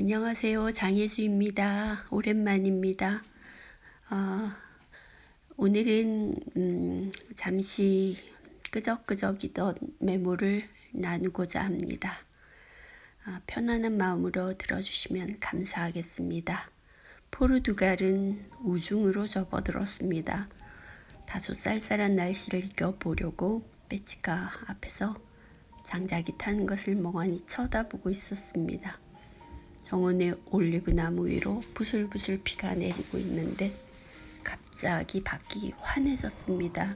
안녕하세요. 장혜수입니다. 오랜만입니다. 어, 오늘은 음, 잠시 끄적끄적이던 메모를 나누고자 합니다. 아, 편안한 마음으로 들어주시면 감사하겠습니다. 포르투갈은 우중으로 접어들었습니다. 다소 쌀쌀한 날씨를 이겨보려고 배치가 앞에서 장작이 타는 것을 멍하니 쳐다보고 있었습니다. 정원의 올리브 나무 위로 부슬부슬 비가 내리고 있는데 갑자기 밖이 환해졌습니다.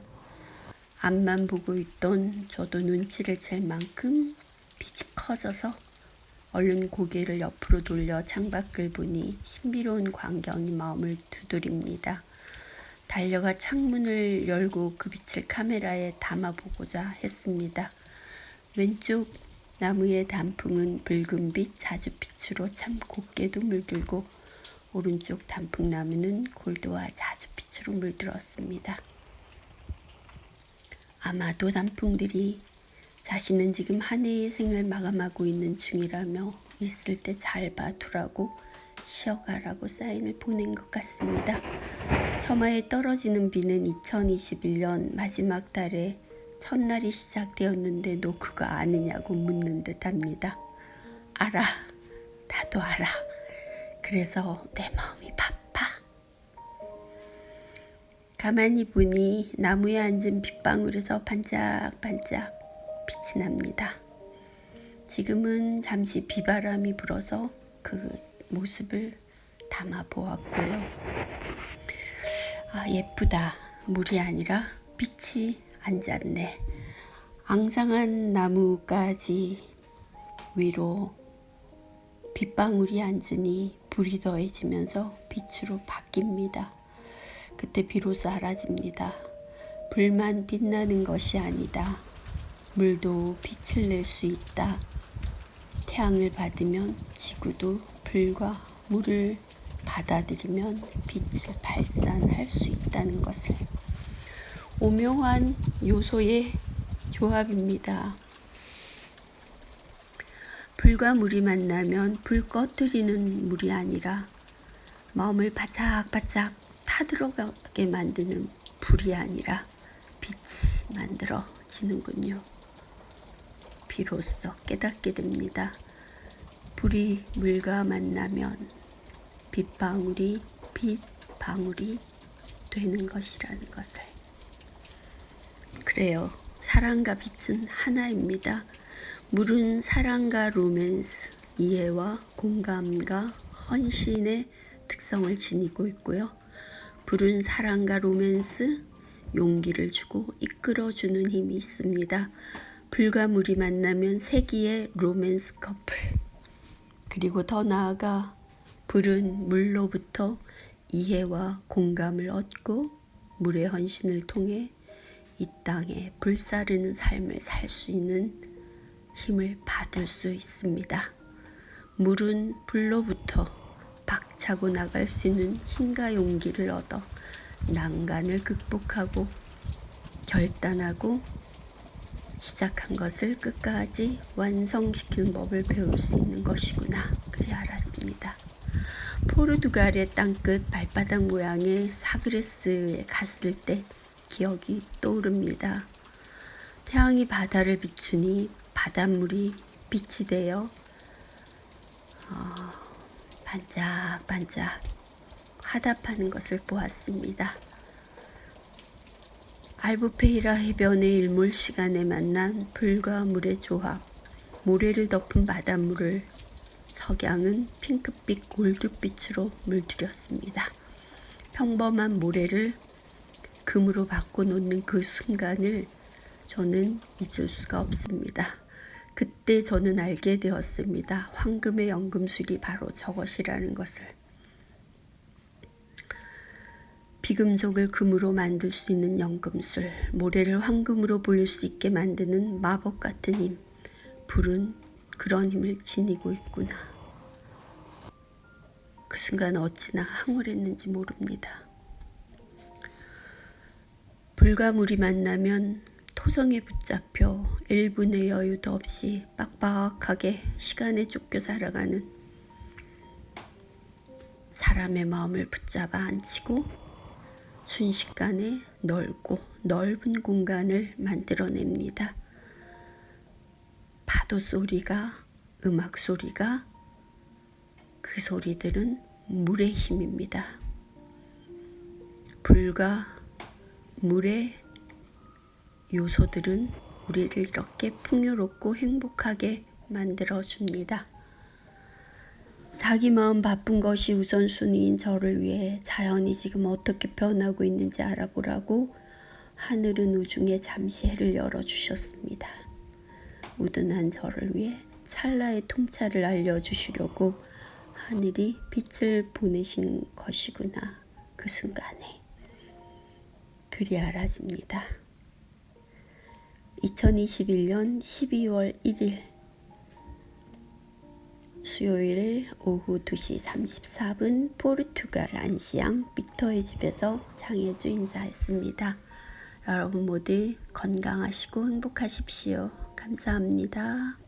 앞만 보고 있던 저도 눈치를 챌 만큼 빛이 커져서 얼른 고개를 옆으로 돌려 창밖을 보니 신비로운 광경이 마음을 두드립니다. 달려가 창문을 열고 그 빛을 카메라에 담아보고자 했습니다. 왼쪽 나무의 단풍은 붉은빛 자주빛으로 참 곱게도 물들고 오른쪽 단풍나무는 골드와 자주빛으로 물들었습니다. 아마도 단풍들이 자신은 지금 한 해의 생을 마감하고 있는 중이라며 있을 때 잘 봐두라고 쉬어가라고 사인을 보낸 것 같습니다. 처마에 떨어지는 비는 2021년 마지막 달에 첫날이 시작되었는데 너 그거 아느냐고 묻는 듯 합니다. 알아. 나도 알아. 그래서 내 마음이 바빠. 가만히 보니 나무에 앉은 빗방울에서 반짝반짝 빛이 납니다. 지금은 잠시 비바람이 불어서 그 모습을 담아 보았고요. 아, 예쁘다. 물이 아니라 빛이 앉았네. 앙상한 나무까지 위로 빗방울이 앉으니 불이 더해지면서 빛으로 바뀝니다. 그때 비로소 알아집니다. 불만 빛나는 것이 아니다. 물도 빛을 낼 수 있다. 태양을 받으면 지구도 불과 물을 받아들이면 빛을 발산할 수 있다는 것을 오묘한 요소의 조합입니다. 불과 물이 만나면 불 꺼뜨리는 물이 아니라 마음을 바짝바짝 타들어가게 만드는 불이 아니라 빛이 만들어지는군요. 비로소 깨닫게 됩니다. 불이 물과 만나면 빗방울이 빛방울이 되는 것이라는 것을. 그래요. 사랑과 빛은 하나입니다. 물은 사랑과 로맨스, 이해와 공감과 헌신의 특성을 지니고 있고요. 불은 사랑과 로맨스, 용기를 주고 이끌어주는 힘이 있습니다. 불과 물이 만나면 세기의 로맨스 커플. 그리고 더 나아가 불은 물로부터 이해와 공감을 얻고 물의 헌신을 통해 이 땅에 불사르는 삶을 살 수 있는 힘을 받을 수 있습니다. 물은 불로부터 박차고 나갈 수 있는 힘과 용기를 얻어 난간을 극복하고 결단하고 시작한 것을 끝까지 완성시키는 법을 배울 수 있는 것이구나. 그리 알았습니다. 포르투갈의 땅끝 발바닥 모양의 사그레스에 갔을 때 기억이 떠오릅니다. 태양이 바다를 비추니 바닷물이 빛이 되어 어, 반짝반짝 화답하는 것을 보았습니다. 알부페이라 해변의 일몰 시간에 만난 불과 물의 조합, 모래를 덮은 바닷물을 석양은 핑크빛 골드빛으로 물들였습니다. 평범한 모래를 금으로 바꿔놓는 그 순간을 저는 잊을 수가 없습니다. 그때 저는 알게 되었습니다. 황금의 연금술이 바로 저것이라는 것을. 비금속을 금으로 만들 수 있는 연금술, 모래를 황금으로 보일 수 있게 만드는 마법 같은 힘, 불은 그런 힘을 지니고 있구나. 그 순간 어찌나 황홀했는지 모릅니다. 불과 물이 만나면 토성에 붙잡혀 1분의 여유도 없이 빡빡하게 시간에 쫓겨 살아가는 사람의 마음을 붙잡아 안치고 순식간에 넓고 넓은 공간을 만들어냅니다. 파도 소리가, 음악 소리가, 그 소리들은 물의 힘입니다. 불과 물의 요소들은 우리를 이렇게 풍요롭고 행복하게 만들어 줍니다. 자기 마음 바쁜 것이 우선순위인 저를 위해 자연이 지금 어떻게 변하고 있는지 알아보라고 하늘은 우중에 잠시 해를 열어주셨습니다. 우둔한 저를 위해 찰나의 통찰을 알려주시려고 하늘이 빛을 보내신 것이구나 그 순간에 그리 알아집니다. 2021년 12월 1일 수요일 오후 2시 34분 포르투갈 안시앙 빅터의 집에서 장혜주 인사했습니다. 여러분 모두 건강하시고 행복하십시오. 감사합니다.